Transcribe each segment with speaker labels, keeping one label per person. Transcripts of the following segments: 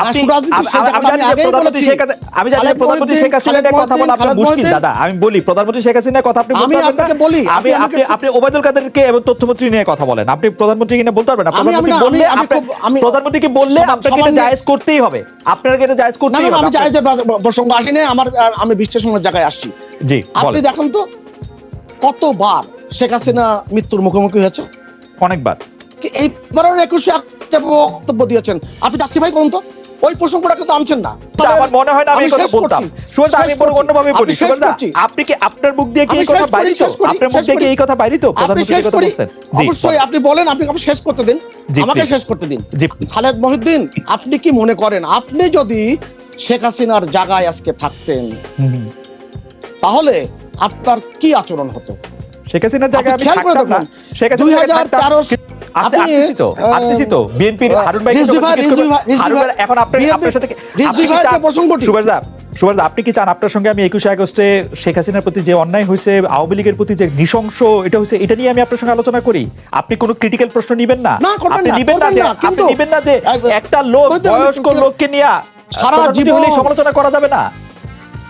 Speaker 1: আপনি আমি-
Speaker 2: সেই
Speaker 1: আমি
Speaker 2: জায়গাটা
Speaker 1: জানি
Speaker 2: আমি
Speaker 1: যে
Speaker 2: আগেই
Speaker 1: প্রধানমন্ত্রী শেখ আমি জানি প্রধানমন্ত্রী শেখ হাসিনার কথা বলা আপনার মুশকিল দাদা। আমি বলি প্রধানমন্ত্রী শেখ হাসিনার কথা আপনি বলতে পারবেন না? আমি
Speaker 2: আপনি
Speaker 1: আপনি ওবায়দুল কাদেরকে এবং তথ্যমন্ত্রী নিয়ে কথা বলেন। আপনি প্রধানমন্ত্রী কিনা বলতে পারবেন না?
Speaker 2: আমি- আমি
Speaker 1: প্রধানমন্ত্রী বললে
Speaker 2: আমি- আমি
Speaker 1: আপনি- প্রধানমন্ত্রীকে বললে আপনাকে এটা জায়েজ করতেই হবে। আপনাকে এটা জায়েজ করতেই হবে
Speaker 2: আমি
Speaker 1: আপনার-
Speaker 2: জায়েজের প্র- প্রসঙ্গ আমার আমি বিশ্লেষণের জায়গায় আসছি।
Speaker 1: জি
Speaker 2: আপনি দেখেন তো কতবার শেখ হাসিনা মৃত্যুর মুখোমুখি হয়েছে?
Speaker 1: অনেকবার।
Speaker 2: কি এইবারের একুশে বক্তব্য দিয়েছেন আপনি জাস্টিফাই করুন তো। ওই প্রসঙ্গটাকে তো আনছেন না।
Speaker 1: আমার মনে হয় না আমি কথা বলতাম। আমি বড় অন্যভাবে বলি।
Speaker 2: আপনি
Speaker 1: কি আপনার মুখ দিয়ে কি এই কথা বাইরে তো আপনার মুখ দিয়ে কি এই কথা বাইরে তো প্রধানমন্ত্রী কথা বলছেন?
Speaker 2: অবশ্যই আপনি বলেন আপনি আমাকে শেষ করতে দিন। আমাকে শেষ করতে দিন। খালেদ মহিউদ্দিন আপনি কি মনে করেন আপনি যদি শেখ হাসিনার জায়গায় আজকে থাকতেন। তাহলে আপনার কি আচরণ হতো?
Speaker 1: শেখ হাসিনার জায়গায় আমি থাকতাম না। শেখ হাসিনার জায়গায়
Speaker 2: 2013
Speaker 1: থাকতাম
Speaker 2: আপনি,
Speaker 1: তো তো। বিএনপির হারুন ভাই এখন আপনার আপনার সাথে কি- চান- সুভাষ দা, সুভাষ আপনি কি চান আপনার সঙ্গে আমি একুশে আগস্টে শেখ হাসিনার প্রতি যে অন্যায় হয়েছে আওয়ামী লীগের প্রতি যে নৃশংস এটা হয়েছে এটা নিয়ে আমি আপনার সঙ্গে আলোচনা করি। আপনি কোনো ক্রিটিক্যাল প্রশ্ন নিবেন না? আপনি নিবেন না যে আপনি নিবেন না যে একটা লোক বয়স্ক লোককে নিয়ে
Speaker 2: সারা জীবন-
Speaker 1: সমালোচনা করা যাবে না।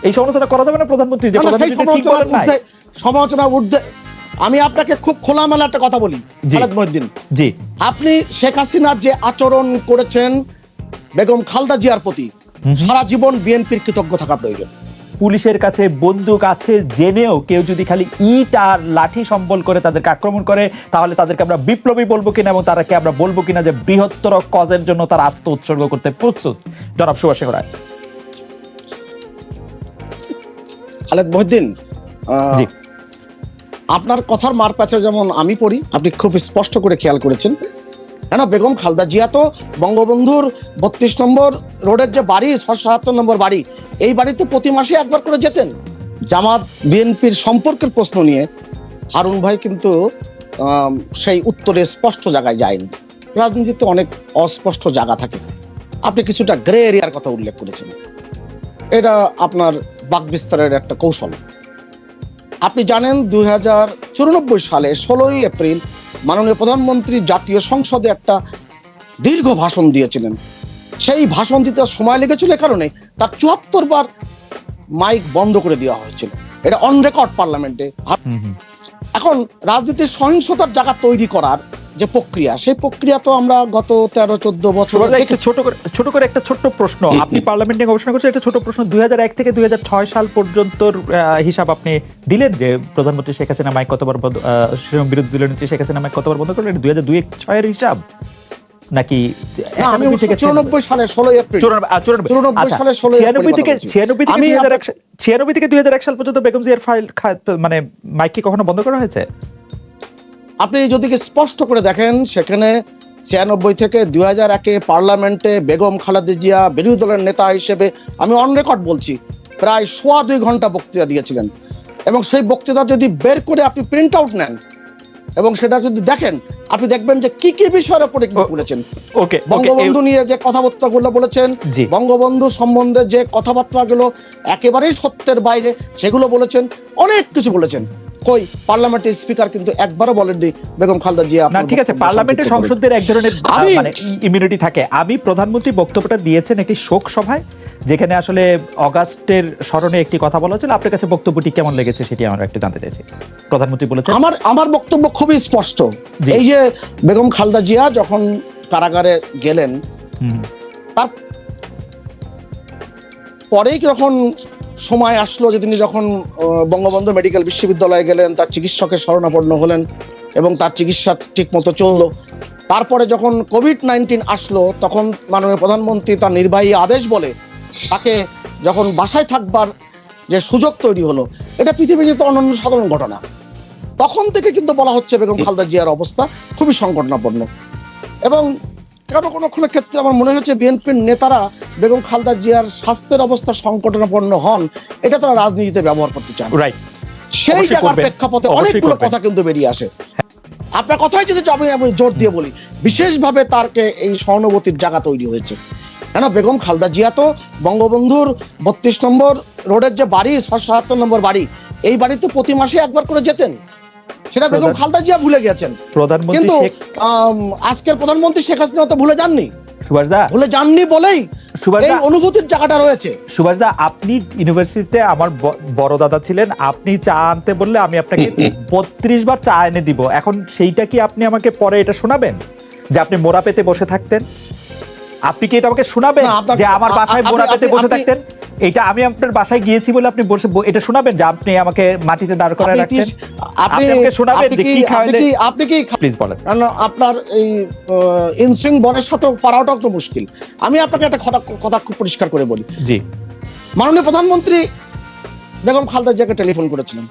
Speaker 1: এই সমালোচনা করা যাবে না প্রধানমন্ত্রী যে
Speaker 2: না, না, সেই
Speaker 1: প্রধানমন্ত্রী ঠিক বলেন নাই।
Speaker 2: ঊর্ধ্বে- সমালোচনার ঊর্ধ্বে আমি আপনাকে খুব খোলামেলা একটা কথা বলি। খালেদ মহিউদ্দিন।
Speaker 1: জি।
Speaker 2: আপনি শেখ হাসিনার যে আচরণ করেছেন বেগম খালদা জিয়ার প্রতি সারা জীবন বিএনপির কৃতজ্ঞ থাকা প্রয়োজন।
Speaker 1: পুলিশের কাছে বন্দুক আছে জেনেও কেউ যদি খালি ইট আর লাঠি সম্বল করে তাদেরকে আক্রমণ করে তাহলে তাদেরকে আমরা বিপ্লবী বলব কিনা এবং তারাকে আমরা বলব কিনা যে বৃহত্তর কজের জন্য তারা আত্ম উৎসর্গ করতে প্রস্তুত। জনাব সুভাষ রায়।
Speaker 2: খালেদ মহিউদ্দিন
Speaker 1: জি।
Speaker 2: আপনার কথার মার প্যাচে যেমন আমি পড়ি, আপনি খুব স্পষ্ট করে খেয়াল করেছেন। কেন? বেগম খালদা জিয়া তো বঙ্গবন্ধুর বত্রিশ নম্বর রোডের যে বাড়ি সাতাত্তর নম্বর বাড়ি, এই বাড়িতে প্রতি মাসে একবার করে যেতেন। জামাত, বিএনপির সম্পর্কের প্রশ্ন নিয়ে হারুন ভাই কিন্তু সেই উত্তরে স্পষ্ট জায়গায় যায়নি। রাজনীতিতে অনেক অস্পষ্ট জায়গা থাকে। আপনি কিছুটা গ্রে এরিয়ার কথা উল্লেখ করেছেন। এটা আপনার বাক বিস্তারের একটা কৌশল। আপনি জানেন দুই হাজার চুরানব্বই সালে ষোলোই এপ্রিল মাননীয় প্রধানমন্ত্রী জাতীয় সংসদে একটা দীর্ঘ ভাষণ দিয়েছিলেন। সেই ভাষণ দিতে সময় লেগেছিল এ কারণে তার চুয়াত্তর বার মাইক বন্ধ করে দেওয়া হয়েছিল। এটা অন রেকর্ড পার্লামেন্টে। এখন রাজনীতির সহিংসতার জায়গা তৈরি করার যে প্রক্রিয়া সেই প্রক্রিয়া তো আমরা গত তেরো চোদ্দ বছর
Speaker 1: ছোট করে ছোট করে একটা ছোট্ট প্রশ্ন। আপনি পার্লামেন্টে গবেষণা করছেন একটা ছোট প্রশ্ন। দুই এক থেকে দুই হাজার ছয় সাল পর্যন্ত হিসাব আপনি দিলেন যে প্রধানমন্ত্রী শেখ হাসিনা মাইক কতবার বন্ধ আহ, বিরোধী দলীয় নেত্রী শেখ হাসিনা মাইক কতবার বন্ধ করলেন? দুই হাজার দুই এক ছয়ের হিসাব। নাকি
Speaker 2: চুরানব্বই সালে ষোলোই এপ্রিল।
Speaker 1: চুরানব্বই-
Speaker 2: সালে
Speaker 1: ছিয়ানব্বই থেকে ছিয়ানব্বই থেকে দুই হাজার এক ছিয়ানব্বই থেকে দুই হাজার এক সাল পর্যন্ত বেগম জিয়ার ফাইল মানে মাইক কি কখনো বন্ধ করা হয়েছে?
Speaker 2: আপনি যদি কি স্পষ্ট করে দেখেন সেখানে ছিয়ানব্বই থেকে দুই হাজার একে পার্লামেন্টে বেগম খালেদা জিয়া বিরোধী দলের নেতা হিসেবে আমি অন রেকর্ড বলছি প্রায় সোয়া দুই ঘণ্টা বক্তৃতা দিয়েছিলেন। এবং সেই বক্তৃতা যদি বের করে আপনি প্রিন্ট আউট নেন এবং সেটা যদি দেখেন আপনি দেখবেন যে কি কি বিষয়ের উপরে কি বলেছেন।
Speaker 1: ওকে
Speaker 2: বঙ্গবন্ধু নিয়ে যে কথাবার্তাগুলো বলেছেন বঙ্গবন্ধু সম্বন্ধে যে কথাবার্তাগুলো একেবারেই সত্যের বাইরে সেগুলো বলেছেন অনেক কিছু বলেছেন। কই পার্লামেন্টের স্পিকার কিন্তু একবারও বলেননি বেগম খালদা জিয়া
Speaker 1: না ঠিক আছে
Speaker 2: বক্তব্য
Speaker 1: পার্লামেন্টের সংসদের এক ধরনের মানে ইমিউনিটি থাকে। আমি প্রধানমন্ত্রী বক্তব্যটা দিয়েছেন একটি শোক সভায়। যেখানে আসলে অগাস্টের স্মরণে একটি কথা বলা হয়েছিল। আপনার কাছে বক্তব্যটি কেমন লেগেছে সেটি আমরা একটু জানতে চাইছি। প্রধানমন্ত্রী বলেছেন
Speaker 2: আমার আমার বক্তব্য খুবই স্পষ্ট। এই যে বেগম খালদা জিয়া যখন কারাগারে গেলেন তার পরেই যখন সময় আসলো যে তিনি যখন বঙ্গবন্ধু মেডিকেল বিশ্ববিদ্যালয়ে গেলেন তার চিকিৎসকের শরণাপন্ন হলেন এবং তার চিকিৎসা ঠিক মতো চলল। তারপরে যখন কোভিড নাইন্টিন আসলো তখন মাননীয় প্রধানমন্ত্রী তার নির্বাহী আদেশ বলে তাকে যখন বাসায় থাকবার যে সুযোগ তৈরি হলো এটা পৃথিবীতে তো অনন্য সাধারণ ঘটনা। তখন থেকে কিন্তু বলা হচ্ছে বেগম খালদা জিয়ার অবস্থা খুবই সংকটনাপন্ন। এবং কেন কোনো কোনো ক্ষেত্রে আমার মনে হচ্ছে বিএনপির নেতারা বেগম খালদা জিয়ার স্বাস্থ্যের অবস্থা সংকটনাপন্ন হন এটা তারা রাজনীতিতে ব্যবহার করতে চান।
Speaker 1: রাইট
Speaker 2: সেই জায়গার
Speaker 1: করবেন।
Speaker 2: প্রেক্ষাপটে অনেকগুলো কথা কিন্তু বেরিয়ে আসে। আপনার কথাই যদি আমি জোর দিয়ে বলি বিশেষভাবে তারকে এই সহানুভূতির জায়গা তৈরি হয়েছে। কেন বেগম খালদা জিয়া তো বঙ্গবন্ধুর বত্রিশ নম্বর রোডের যে বাড়ি সাতাত্তর নম্বর বাড়ি এই বাড়িতে প্রতি মাসে একবার করে যেতেন। সেটা বেগম খালদা জিয়া ভুলে গেছেন। কিন্তু আজকের প্রধানমন্ত্রী শেখ হাসিনা তো ভুলে যাননি।
Speaker 1: সুভাষ
Speaker 2: ভুলে যাননি বলেই
Speaker 1: সুভাষ
Speaker 2: অনুভূতির জায়গাটা রয়েছে।
Speaker 1: সুভাষ দা আপনি ইউনিভার্সিটিতে আমার বড় দাদা ছিলেন আপনি চা আনতে বললে আমি আপনাকে বত্রিশ বার চা এনে দিব। এখন সেইটা কি আপনি আমাকে পরে এটা শোনাবেন? যে আপনি মোড়া পেতে বসে থাকতেন? আপনি কি এটা আমাকে শোনাবেন? যে আমার বাসায় মোড়া পেতে বসে থাকতেন? এটা আমি আপনার বাসায় গিয়েছি বলে আপনি বসে এটা শোনাবেন? যে আপনি আমাকে মাটিতে দাঁড় করায়
Speaker 2: আপনি
Speaker 1: রাখতেন। আপনি আমাকে শোনাবেন যে কি
Speaker 2: কি- আপনি কি আপনি কি
Speaker 1: প্লিজ বলেন।
Speaker 2: কারণ আপনার এই ইনসুইং বনের সাথে পারাটাও তো মুশকিল। আমি আপনাকে একটা কথা কথা খুব পরিষ্কার করে বলি।
Speaker 1: জি।
Speaker 2: মাননীয় প্রধানমন্ত্রী বেগম খালদা জিয়াকে টেলিফোন করেছিলেন।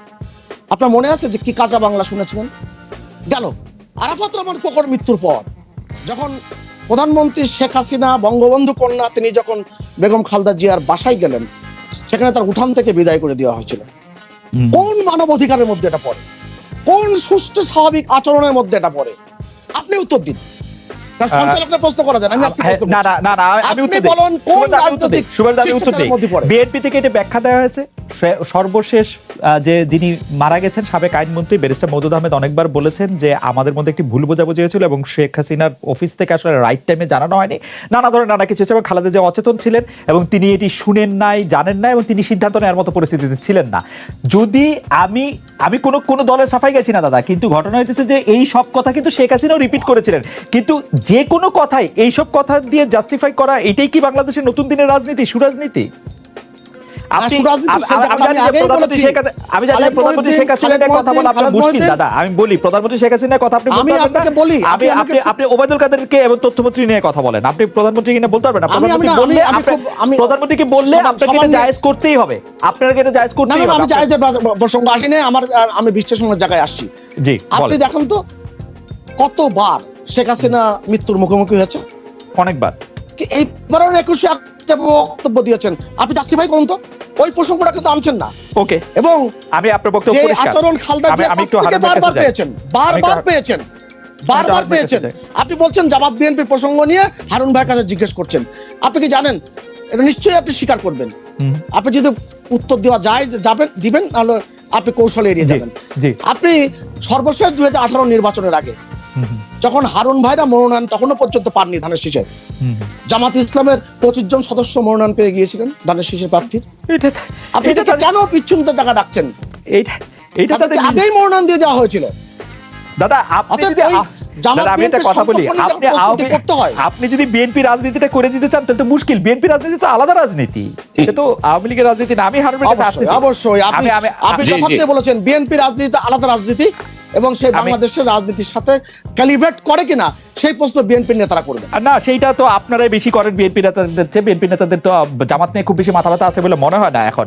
Speaker 2: আপনার মনে আছে যে কি কাঁচা বাংলা শুনেছিলেন? গেল। আরাফাত রহমান কোকর মৃত্যুর পর যখন প্রধানমন্ত্রী শেখ হাসিনা বঙ্গবন্ধু কন্যা তিনি যখন বেগম খালদা জিয়ার বাসায় গেলেন সেখানে তার উঠান থেকে বিদায় করে দেওয়া হয়েছিল। কোন মানব অধিকারের মধ্যে এটা পড়ে? কোন সুষ্ঠু স্বাভাবিক আচরণের মধ্যে এটা পড়ে? আপনি উত্তর দিন। কারণ সঞ্চালকরা প্রশ্ন করা যায় আমি আজকে
Speaker 1: হ্যাঁ, না না না না আমি উত্তর
Speaker 2: বলুন, কোন
Speaker 1: সুভাষ দা, আমি উত্তর দিই।
Speaker 2: রাজনৈতিক
Speaker 1: সুভাষ আমি উত্তর
Speaker 2: শিষ্টাচারের
Speaker 1: দিই।
Speaker 2: মধ্যে পড়ে?
Speaker 1: বিএনপি থেকে এটা ব্যাখ্যা দেওয়া হয়েছে সর্বশেষ যে যিনি মারা গেছেন সাবেক আইনমন্ত্রী ব্যারিস্টার মৌদুদ আহমেদ অনেকবার বলেছেন যে আমাদের মধ্যে একটি ভুল বোঝাবুঝি হয়েছিল এবং শেখ হাসিনার অফিস থেকে আসলে রাইট টাইমে জানানো হয়নি নানা ধরনের নানা কিছু হয়েছে এবং খালেদা যে অচেতন ছিলেন এবং তিনি এটি শুনেন নাই জানেন না এবং তিনি সিদ্ধান্ত নেওয়ার মতো পরিস্থিতিতে ছিলেন না যদি আমি আমি কোনো কোনো দলের সাফাই গেছি না দাদা কিন্তু ঘটনা হইতেছে যে এই সব কথা কিন্তু শেখ হাসিনাও রিপিট করেছিলেন কিন্তু যে কোনো কথাই এই সব কথা দিয়ে জাস্টিফাই করা এটাই কি বাংলাদেশের নতুন দিনের রাজনীতি সুরাজনীতি? আপনি আমি-
Speaker 2: সেটা
Speaker 1: আমি
Speaker 2: আমি
Speaker 1: জানি যে
Speaker 2: আগেই
Speaker 1: প্রধানমন্ত্রী শেখ হাসিনা আমি জানি প্রধানমন্ত্রী শেখ হাসিনার কথা বলা আপনার মুশকিল দাদা আমি বলি প্রধানমন্ত্রী শেখ হাসিনার কথা আপনি বলতে পারবেন না?
Speaker 2: বলি, আপনি
Speaker 1: আপনি আপনি ওবায়দুল কাদেরকে এবং তথ্যমন্ত্রী নিয়ে কথা বলেন। আপনি প্রধানমন্ত্রী কিনা বলতে পারবেন না। প্রধানমন্ত্রী
Speaker 2: না, আমি-
Speaker 1: বললে আপনি- প্রধানমন্ত্রীকে বললে আপনাকে এটা জায়েজ করতেই হবে। আপনাকে এটা জায়েজ
Speaker 2: না
Speaker 1: করতেই
Speaker 2: না, না,
Speaker 1: হবে
Speaker 2: আমি জায়েজের প্রসঙ্গ আসিনি আমার আমি বিশ্লেষণের জায়গায় আসছি।
Speaker 1: জি
Speaker 2: আপনি দেখেন তো কতবার শেখ হাসিনা মৃত্যুর মুখোমুখি হয়েছে?
Speaker 1: অনেকবার।
Speaker 2: একুশে একটা বক্তব্য দিয়েছেন। আপনি জাস্টিফাই করুন তো। ওই প্রসঙ্গটা কিন্তু আনছেন না।
Speaker 1: ওকে।
Speaker 2: এবং
Speaker 1: আমি আপনার বক্তব্য পরিষ্কার।
Speaker 2: আচরণ খালদা
Speaker 1: আমি আমি একটু
Speaker 2: বারবার পেয়েছেন বারবার পেয়েছেন বারবার পেয়েছেন। আপনি বলছেন জামাত বিএনপি প্রসঙ্গ নিয়ে হারুন ভাইয়ের কাছে জিজ্ঞেস করছেন। আপনি কি জানেন? এটা নিশ্চয়ই আপনি স্বীকার করবেন। আপনি যদি উত্তর দেওয়া যায় যাবেন দিবেন তাহলে আপনি কৌশলে এড়িয়ে যাবেন। আপনি সর্বশেষ দুই হাজার আঠারো নির্বাচনের আগে যখন হারুন ভাইরা মনোনয়ন তখনও পর্যন্ত পাননি ধানের শীষে
Speaker 1: হুম, হুম।
Speaker 2: জামাত ইসলামের পঁচিশ জন সদস্য মনোনয়ন পেয়ে গিয়েছিলেন ধানের শীষের প্রার্থীর। আপনি
Speaker 1: এটা
Speaker 2: কেন বিচ্ছুন্নতার জায়গা ডাকছেন?
Speaker 1: এইটা এইটা
Speaker 2: আগেই মনোনয়ন দিয়ে দেওয়া হয়েছিল।
Speaker 1: দাদা আপনি আমি একটা কথা বলি। আপনি
Speaker 2: হয়।
Speaker 1: আপনি যদি বিএনপি রাজনীতিটা করে দিতে চান তাহলে তো মুশকিল। বিএনপি রাজনীতি তো আলাদা রাজনীতি। এটা তো আওয়ামী লীগের রাজনীতি না। আমি হারুনের কাছে
Speaker 2: অবশ্যই আপনি আপনি বলেছেন বিএনপি রাজনীতি আলাদা রাজনীতি এবং সেই বাংলাদেশের রাজনীতির সাথে ক্যালিব্রেট করে কিনা সেই প্রশ্ন বিএনপির নেতারা করবেন
Speaker 1: আর না সেইটা তো আপনারাই বেশি করেন বিএনপি নেতাদের চেয়ে। বিএনপি নেতাদের তো জামাত নিয়ে খুব বেশি মাথা ব্যথা আছে বলে মনে হয় না এখন।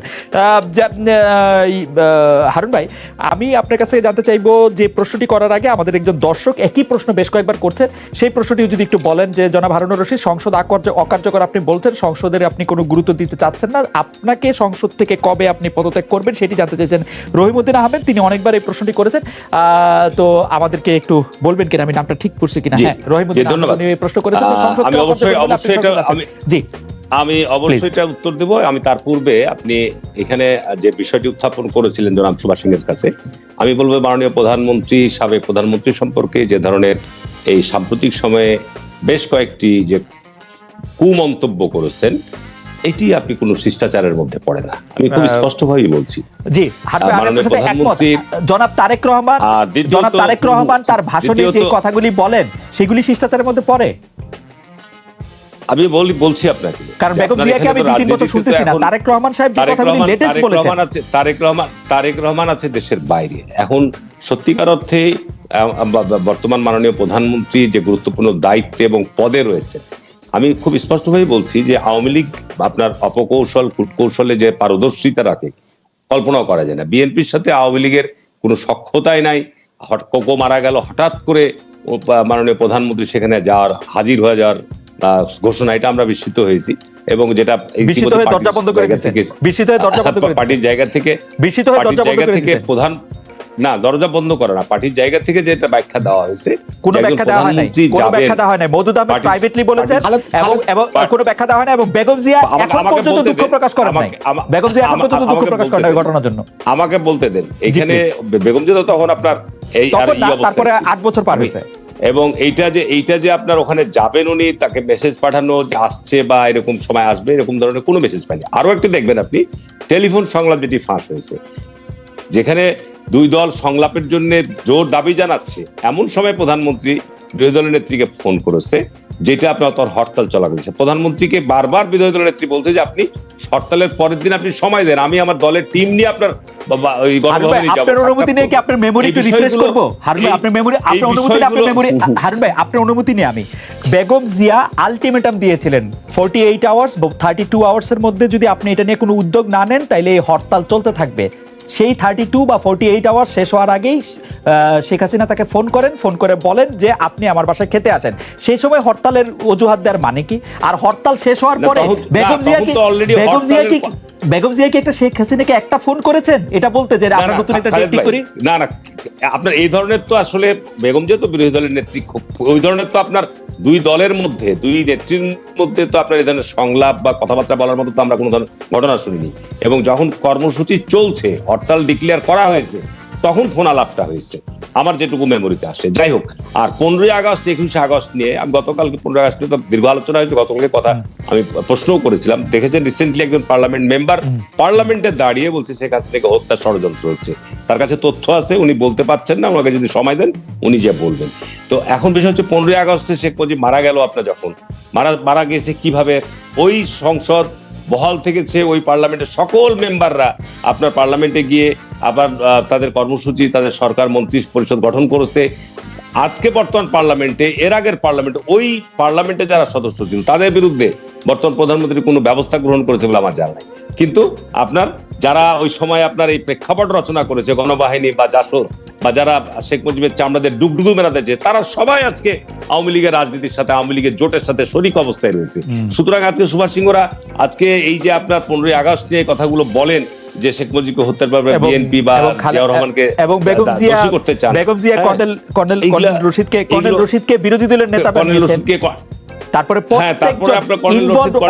Speaker 1: হারুন ভাই আমি আপনার কাছে জানতে চাইব যে প্রশ্নটি করার আগে আমাদের একজন দর্শক একই প্রশ্ন বেশ কয়েকবার করছেন সেই প্রশ্নটি যদি একটু বলেন যে জনাব হারুনুর রশিদ সংসদ আকার্য- অকার্যকর আপনি বলছেন সংসদের আপনি কোনো গুরুত্ব দিতে চাচ্ছেন না। আপনাকে সংসদ থেকে কবে আপনি পদত্যাগ করবেন সেটি জানতে চাইছেন রহিমউদ্দিন আহমেদ তিনি অনেকবার এই প্রশ্নটি করেছেন। তো আমাদেরকে একটু বলবেন কিনা? আমি নামটা ঠিক করছি কিনা? হ্যাঁ রহিমউদ্দিন
Speaker 3: জি, ধন্যবাদ।
Speaker 1: প্রশ্ন করেছেন
Speaker 3: আমি অবশ্যই- অবশ্যই এটা আমি-
Speaker 1: জি।
Speaker 3: আমি অবশ্যই এটা উত্তর দেব। আমি তার পূর্বে আপনি এখানে যে বিষয়টি উত্থাপন করেছিলেন জনাব সুভাষ সিংয়ের কাছে আমি বলব মাননীয় প্রধানমন্ত্রী সাবেক প্রধানমন্ত্রী সম্পর্কে যে ধরনের এই সাম্প্রতিক সময়ে বেশ কয়েকটি যে কুমন্তব্য করেছেন এটি আপনি কোনো শিষ্টাচারের মধ্যে পড়ে না। আমি খুব স্পষ্টভাবেই বলছি।
Speaker 1: জি জনাব তারেক রহমান জনাব তারেক রহমান তার ভাষণে যে কথাগুলি বলেন সেগুলি শিষ্টাচারের মধ্যে পড়ে?
Speaker 3: আমি বলি বলছি আপনাকে।
Speaker 1: কারণ বেগম জিয়াকে আমি দুই তিন বছর শুনতেছি না। তারেক রহমান সাহেব যে কথাগুলি লেটেস্ট
Speaker 3: তারেক
Speaker 1: বলেছেন।
Speaker 3: রহমান আছে তারেক রহমান তারেক রহমান আছে দেশের বাইরে। এখন সত্যিকার অর্থে বর্তমান মাননীয় প্রধানমন্ত্রী যে গুরুত্বপূর্ণ দায়িত্বে এবং পদে রয়েছে আমি খুব স্পষ্টভাবে বলছি যে আওয়ামী লীগ আপনার অপকৌশল কূটকৌশলে যে পারদর্শিতা রাখে কল্পনাও করা যায় না। বিএনপির সাথে আওয়ামী লীগের কোনো সক্ষতাই নাই। হট কোকো মারা গেল হঠাৎ করে মাননীয় প্রধানমন্ত্রী সেখানে যাওয়ার হাজির হয়ে যাওয়ার আহ, ঘোষণা এটা আমরা বিস্মিত হয়েছি। এবং যেটা
Speaker 1: বিস্মিত হয়ে দরজা
Speaker 3: পার্টির
Speaker 1: বন্ধ করে
Speaker 3: জায়গা থেকে-
Speaker 1: বিস্মিত হয়ে দরজা বন্ধ করে
Speaker 3: পার্টির জায়গা থেকে
Speaker 1: বিস্মিত হয়ে দরজা বন্ধ করে
Speaker 3: থেকে প্রধান না দরজা বন্ধ করে না পার্টির জায়গা থেকে যেটা ব্যাখ্যা দেওয়া হয়েছে
Speaker 1: কোনো ব্যাখ্যা দেওয়া হয় নাই। কোনো ব্যাখ্যা দেওয়া হয় নাই। আহমেদ
Speaker 3: পার্টি-
Speaker 1: প্রাইভেটলি বলেছেন এবং এবং কোনো ব্যাখ্যা দেওয়া হয় না এবং বেগম জিয়া এখন পর্যন্ত দুঃখ প্রকাশ করেন নাই। বেগম জিয়া এখন পর্যন্ত দুঃখ প্রকাশ করেন নাই ঘটনার জন্য।
Speaker 3: আমাকে বলতে দেন। এখানে বেগম জিয়া তো তখন আপনার এই আর
Speaker 1: তারপরে
Speaker 3: ছিল।
Speaker 1: আট বছর পার হয়েছে।
Speaker 3: এবং এইটা যে এইটা যে আপনার ওখানে যাবেন উনি তাকে মেসেজ পাঠানো যে আসছে বা এরকম সময় আসবে এরকম ধরনের কোনো মেসেজ পাইনি। আরও একটি দেখবেন আপনি টেলিফোন সংলাপ যেটি ফাঁস হয়েছে। যেখানে দুই দল সংলাপের জন্য জোর দাবি জানাচ্ছে এমন সময় প্রধানমন্ত্রী বিরোধী দলের নেত্রীকে ফোন করেছে যেটা আপনার তোর হরতাল চলা করেছে প্রধানমন্ত্রীকে বারবার বিরোধী দলের নেত্রী বলছে যে আপনি হরতালের পরের দিন আপনি সময় দেন আমি আমার দলের টিম নিয়ে আপনার ওই গণভবনে যাব,
Speaker 1: আপনার অনুমতি নিয়ে কি আপনার মেমোরি একটু রিফ্রেশ করব? হারুন ভাই আপনার মেমোরি আপনার অনুমতি নিয়ে আপনার মেমোরি হারুন ভাই আপনার অনুমতি নিয়ে আমি। বেগম জিয়া আলটিমেটাম দিয়েছিলেন। Forty eight hours thirty two hours এর মধ্যে যদি আপনি এটা নিয়ে কোনো উদ্যোগ না নেন তাইলে এই হরতাল চলতে থাকবে। সেই থার্টি টু বা ফোর্টি এইট আওয়ার শেষ হওয়ার আগেই শেখ হাসিনা তাকে ফোন করেন ফোন করে বলেন যে আপনি আমার বাসায় খেতে আসেন। সেই সময় হরতালের অজুহাত দেওয়ার মানে কি? আর হরতাল শেষ হওয়ার পরে বেগম জিয়া কি
Speaker 3: তো
Speaker 1: বেগম জিয়া কি বেগম জিয়া কি একটা শেখ হাসিনাকে একটা ফোন করেছেন? এটা বলতে যে আমরা নতুন একটা টেকনিক
Speaker 3: ভাই,
Speaker 1: করি?
Speaker 3: না না আপনার এই ধরনের তো আসলে বেগম যেহেতু বিরোধী দলের নেত্রী খুব ওই ধরনের তো আপনার দুই দলের মধ্যে, দুই নেত্রীর মধ্যে তো আপনার এই ধরনের সংলাপ বা কথাবার্তা বলার মতো তো আমরা কোনো ধরনের ঘটনা শুনিনি। এবং যখন কর্মসূচি চলছে, হরতাল ডিক্লেয়ার করা হয়েছে, তখন ফোন আলাপটা হয়েছে। আমার যেটুকু মেমোরিতে আসে। যাই হোক আর পনেরোই আগস্ট একুশে আগস্ট নিয়ে আমি গতকালকে পনেরোই আগস্ট নিয়ে তো দীর্ঘ আলোচনা হয়েছে গতকালকে কথা আমি প্রশ্নও করেছিলাম। দেখেছেন রিসেন্টলি একজন পার্লামেন্ট মেম্বার পার্লামেন্টে দাঁড়িয়ে বলছে শেখ হাসিনাকে হত্যা ষড়যন্ত্র হচ্ছে। তার কাছে তথ্য আছে উনি বলতে পারছেন না ওনাকে যদি সময় দেন উনি যে বলবেন। তো এখন বিষয় হচ্ছে পনেরোই আগস্টে শেখ মুজিব মারা গেল আপনার যখন। মারা মারা গেছে কীভাবে? ওই সংসদ বহাল থেকেছে ওই পার্লামেন্টের সকল মেম্বাররা আপনার পার্লামেন্টে গিয়ে আবার তাদের কর্মসূচি তাদের সরকার মন্ত্রী পরিষদ গঠন করেছে। আজকে বর্তমান পার্লামেন্টে, এর আগের পার্লামেন্টে, ওই পার্লামেন্টে যারা সদস্য ছিল তাদের বিরুদ্ধে বর্তমান প্রধানমন্ত্রী কোনো ব্যবস্থা গ্রহণ করেছে বলে আমার জানা নাই। কিন্তু আপনার, যারা ওই সময় আপনার এই প্রেক্ষাপট রচনা করেছে, গণবাহিনী বা জাসর বা যারা শেখ মুজিবের চামড়াদের ডুগডুগু মেলাতে যে তারা সবাই আজকে আওয়ামী লীগের রাজনীতির সাথে আওয়ামী লীগের জোটের সাথে শরিক অবস্থায় রয়েছে। সুতরাং আজকে সুভাষ সিংহরা আজকে এই যে আপনার পনেরোই আগস্ট নিয়ে কথাগুলো বলেন যে শেখ মুজিবকে হত্যার ব্যাপারে বিএনপি বা জিয়াউর রহমানকে
Speaker 1: এবং বেগম জিয়া
Speaker 3: করতে চান।
Speaker 1: বেগম জিয়া
Speaker 3: হ্যাঁ।
Speaker 1: কর্নেল কর্নেল রশিদকে কর্নেল রশিদকে বিরোধী দলের নেতা বানিয়েছেন। তারপরে
Speaker 3: হ্যাঁ,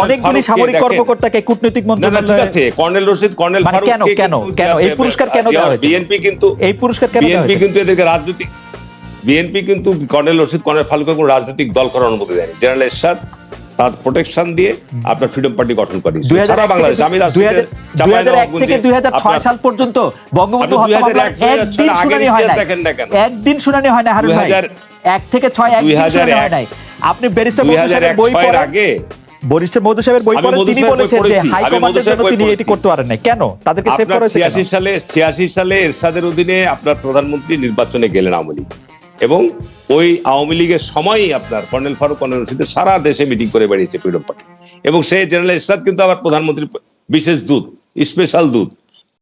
Speaker 1: অনেকগুলি সামরিক কর্মকর্তাকে কূটনৈতিক মন্ত্রণালয়ে
Speaker 3: আছে কর্নেল রশিদ কর্নেল
Speaker 1: মানে কেন, কেন, কেন? এই পুরস্কার কেন দেওয়া হয়েছে?
Speaker 3: বিএনপি কিন্তু
Speaker 1: এই পুরস্কার কেন
Speaker 3: বিএনপি কিন্তু এদেরকে রাজনৈতিক বিএনপি কিন্তু কর্নেল রশিদ কর্নেল ফালুকে কোনো রাজনৈতিক দল করার অনুমতি দেয়নি। জেনারেল এরশাদ তার প্রোটেকশন দিয়ে আপনার ফ্রিডম পার্টি গঠন করে
Speaker 1: 2001
Speaker 3: সারা বাংলাদেশ আমি রাজনীতির চাপাই
Speaker 1: 2001 থেকে 2006 সাল পর্যন্ত বঙ্গবন্ধু
Speaker 3: আপনি
Speaker 1: হত্যা মামলার
Speaker 3: 2001
Speaker 1: একদিন শুনানি হয়
Speaker 3: না
Speaker 1: একদিন শুনানি হয় না হারুন ভাই। এক থেকে ছয় একদিন শুনানি হয় নাই। আপনি ব্যারিস্টার বই পড়েন?
Speaker 3: আগে?
Speaker 1: বরিষ্ঠ মধু সাহেবের বই তিনি বলেছেন যে হাইকমান্ডের জন্য তিনি এটি করতে পারেন নাই। কেন? তাদেরকে সেভ করা হয়েছে
Speaker 3: ছিয়াশি
Speaker 1: কেন?
Speaker 3: সালে ছিয়াশি সালে এরশাদের অধীনে আপনার প্রধানমন্ত্রী নির্বাচনে গেলেন আওয়ামী লীগ। এবং ওই আওয়ামী লীগের সময়ই আপনার কর্নেল ফারুক কর্নেল রশিদের সারা দেশে মিটিং করে বেরিয়েছে ফ্রিডম পার্টি। এবং সেই জেনারেল এরশাদ কিন্তু আবার প্রধানমন্ত্রীর বিশেষ দূত স্পেশাল দূত।